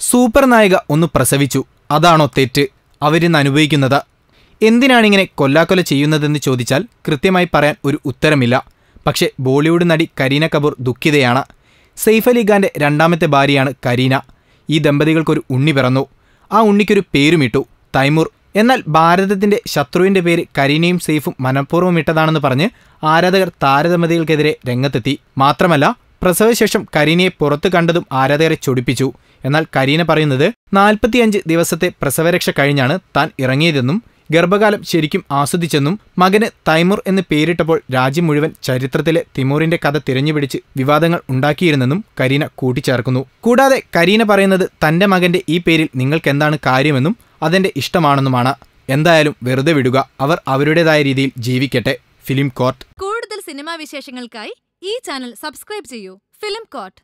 Super നായിക ഒന്ന് പ്രസവിച്ചു. അതാണോ തെറ്റ്? അവരിന്ന് അനുഭവിക്കുന്നത്. എന്തിനാണിങ്ങനെ കൊല്ലാക്കൊല ചെയ്യുന്നതെന്ന് ചോദിച്ചാൽ കൃത്യമായി പറയാൻ ഒരു ഉത്തരമില്ല. പക്ഷേ ബോളിവുഡ് നടി കരീന കപൂർ ദുഃഖിതയാണ്. സെയ്ഫ് അലി ഖാന്റെ രണ്ടാമത്തെ ഭാര്യയാണ് കരീന. ഈ ദമ്പതികൾക്കൊരു ഉണ്ണി പിറന്നു. ആ ഉണ്ണിക്കൊരു പേരുമിട്ടു. തൈമൂർ. എന്നാൽ ഭാരതത്തിന്റെ ശത്രുവിന്റെ പേര് കരീനയും സെയ്ഫും മനഃപൂർവം ഇട്ടതാണെന്ന് പറഞ്ഞ് ആരാധകർ താരദമ്പതികൾക്കെതിരെ രംഗത്തെത്തി. മാത്രമല്ല പ്രസവശേഷം കരീനയെ പുറത്തു കണ്ടതും ആരാധകരെ ചൊടിപ്പിച്ചു. എന്നാൽ കരീന പറയുന്നത് നാൽപ്പത്തിയഞ്ച് ദിവസത്തെ പ്രസവരക്ഷ കഴിഞ്ഞാണ് താൻ ഇറങ്ങിയതെന്നും ഗർഭകാലം ശരിക്കും ആസ്വദിച്ചെന്നും മകന് തൈമൂർ എന്ന് പേരിട്ടപ്പോൾ രാജ്യം മുഴുവൻ ചരിത്രത്തിലെ തിമൂറിന്റെ കഥ തിരഞ്ഞുപിടിച്ച് വിവാദങ്ങൾ ഉണ്ടാക്കിയിരുന്നെന്നും കരീന കൂട്ടിച്ചേർക്കുന്നു. കൂടാതെ കരീന പറയുന്നത് തന്റെ മകന്റെ ഈ പേരിൽ നിങ്ങൾക്കെന്താണ് കാര്യമെന്നും അതെന്റെ ഇഷ്ടമാണെന്നുമാണ്. എന്തായാലും വെറുതെ വിടുക. അവർ അവരുടേതായ രീതിയിൽ ജീവിക്കട്ടെ. Film Court. കൂടുതൽ സിനിമാ വിശേഷങ്ങൾക്കായി ഈ ചാനൽ സബ്സ്ക്രൈബ് ചെയ്യൂ ഫിലിം കോട്ട്